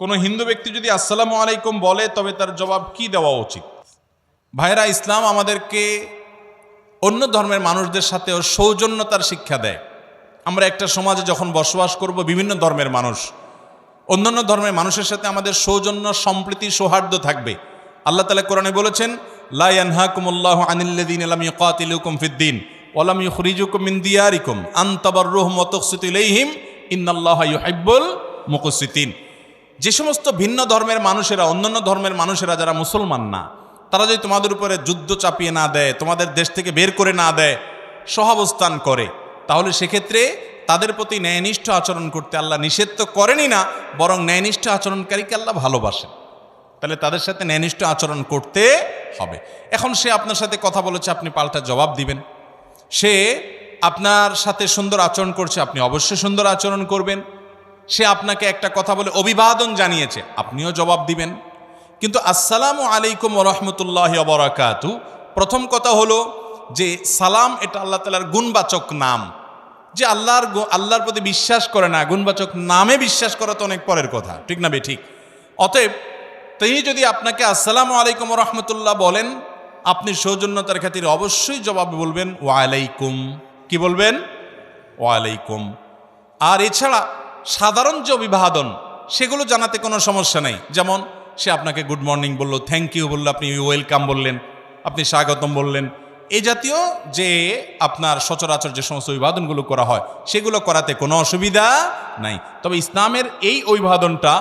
কোনো হিন্দু ব্যক্তি যদি আসসালামু আলাইকুম বলে, তবে তার জবাব কি দেওয়া উচিত? ভাইরা ইসলাম আমাদেরকে অন্য ধর্মের মানুষদের সাথেও সৌজন্যতার শিক্ষা দেয়। আমরা একটা সমাজে যখন বসবাস করব, বিভিন্ন ধর্মের মানুষ, অন্যান্য ধর্মের মানুষের সাথে আমাদের সৌজন্য, সম্প্রীতি, সৌহার্দ্য থাকবে। আল্লাহ তালা কোরআনে বলেছেন লাইয়ানহাকুমুল্লাহ আনিল্লাদিন আলাম ফিদ্দিন ওয়ালাম ইউখরিজুকুম মিন তুকসিতু ইলাইহিম ইন্নাল্লাহা ইউহিব্বুল মুকসিতিন যে সমস্ত ভিন্ন ধর্মের মানুষেরা, অন্যান্য ধর্মের মানুষেরা যারা মুসলমান না, তারা যদি তোমাদের উপরে যুদ্ধ চাপিয়ে না দেয়, তোমাদের দেশ থেকে বের করে না দেয়, সহাবস্থান করে, তাহলে সেক্ষেত্রে তাদের প্রতি ন্যায়নিষ্ঠ আচরণ করতে আল্লাহ নিষেধ তো করেনি না, বরং ন্যায়নিষ্ঠ আচরণকারীকে আল্লাহ ভালোবাসেন। তাহলে তাদের সাথে ন্যায়নিষ্ঠ আচরণ করতে হবে। এখন সে আপনার সাথে কথা বলেছে, আপনি পাল্টা জবাব দিবেন। সে আপনার সাথে সুন্দর আচরণ করছে, আপনি অবশ্যই সুন্দর আচরণ করবেন। সে আপনাকে একটা কথা বলে অভিবাদন জানিয়েছে। আপনিও জবাব দিবেন। কিন্তু আসসালামু আলাইকুম রহমতুল্লাহ বরাকাতু। প্রথম কথা হলো যে সালাম এটা আল্লাহ তালার গুণবাচক নাম। যে আল্লাহর আল্লাহর প্রতি বিশ্বাস করে না, গুণবাচক নামে বিশ্বাস করা তো অনেক পরের কথা। ঠিক না বে, ঠিক? অতএব তিনি যদি আপনাকে আসসালামু আলাইকুম রহমতুল্লাহ বলেন, আপনি সৌজন্যতার খাতিরে অবশ্যই জবাব বলবেন ওয়ালাইকুম কি বলবেন? ওয়ালাইকুম আর এছাড়া সাধারণ যে অভিবাদন, সেগুলো জানাতে কোনো সমস্যা নেই। যেমন, সে আপনাকে গুড মর্নিং বলল থ্যাংক ইউ বলল, আপনি ওয়েলকাম বললেন, আপনি স্বাগতম বললেন। এই জাতীয় যে আপনার সচরাচর যে সমস্ত অভিবাদনগুলো করা হয়, সেগুলো করাতে কোনো অসুবিধা নাই। তবে ইসলামের এই অভিবাদনটা,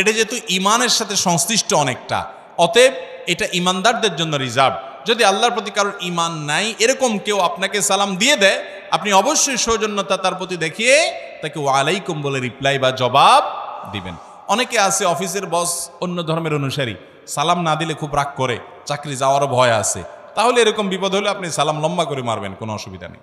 এটা যেহেতু ইমানের সাথে সংশ্লিষ্ট অনেকটা, অতএব এটা ইমানদারদের জন্য রিজার্ভ যদি আল্লাহর প্রতি কারোর ইমান নাই, এরকম কেউ আপনাকে সালাম দিয়ে দেয়, আপনি অবশ্যই সৌজন্যতা তার প্রতি দেখিয়ে তাকে ওয়ালাইকুম বলে রিপ্লাই বা জবাব দিবেন। অনেকে আছে অফিসের বস অন্য ধর্মের অনুসারী, সালাম না দিলে খুব রাগ করে, চাকরি যাওয়ারও ভয় আছে। তাহলে এরকম বিপদ হলে আপনি সালাম লম্বা করে মারবেন, কোনো অসুবিধা নেই।